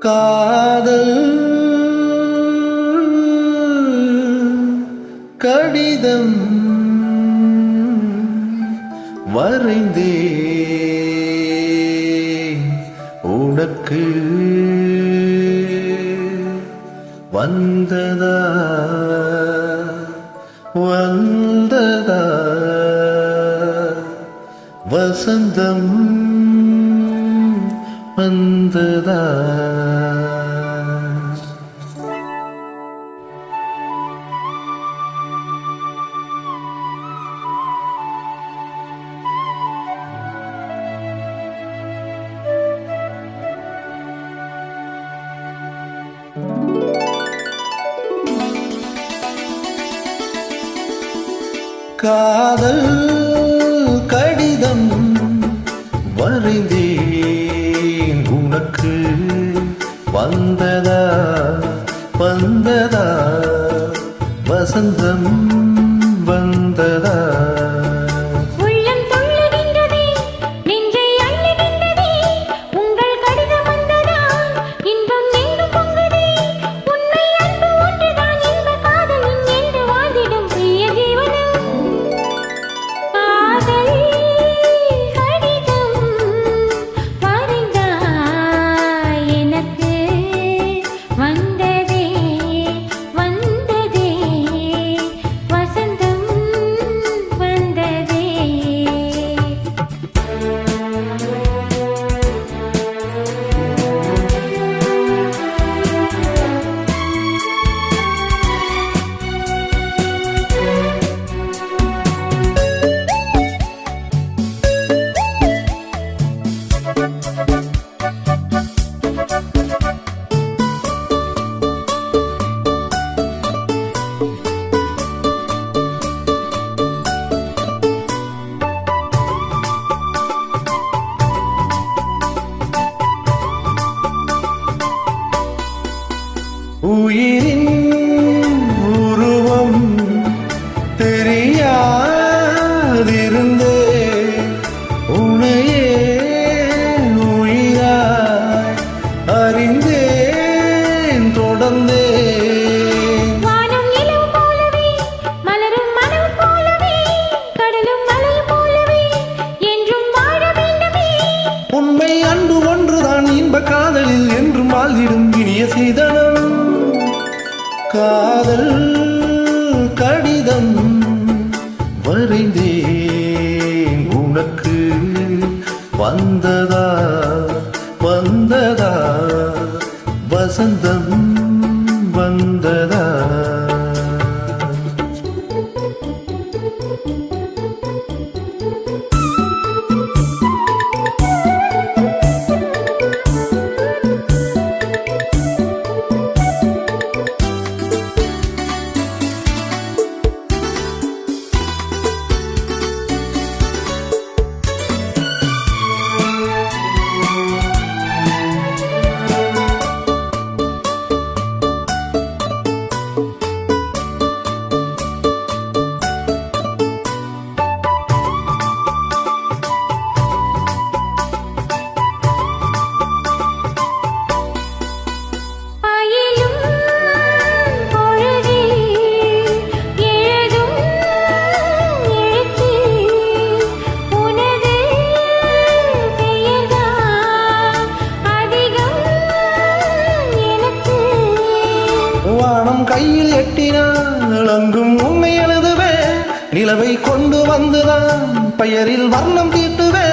காதல் கடிதம் வரைந்தே உனக்கு வந்ததா? வந்ததா? வசந்தம் வந்ததா? காதல் கடிதம் வரைந்தேன். உனக்கு வந்ததா வந்ததா வசந்தம்? உயிரின் உருவம் தெரியாதிருந்தே உனையே உயிராய் அறிந்தேன் வேண்டுமே. உண்மை அன்பு ஒன்றுதான் இன்ப காதலில் என்றும் வாழ்ந்திடும் இனிய சீதனம். காதல் கடிதம் வரைந்தேன். உனக்கு வந்ததா வந்ததா வசந்தம்? வானம் கையில் எட்டினால் அங்கும் உண்மை எழுதுவேன். நிலவை கொண்டு வந்துதான் பெயரில் வர்ணம் தீட்டுவேன்.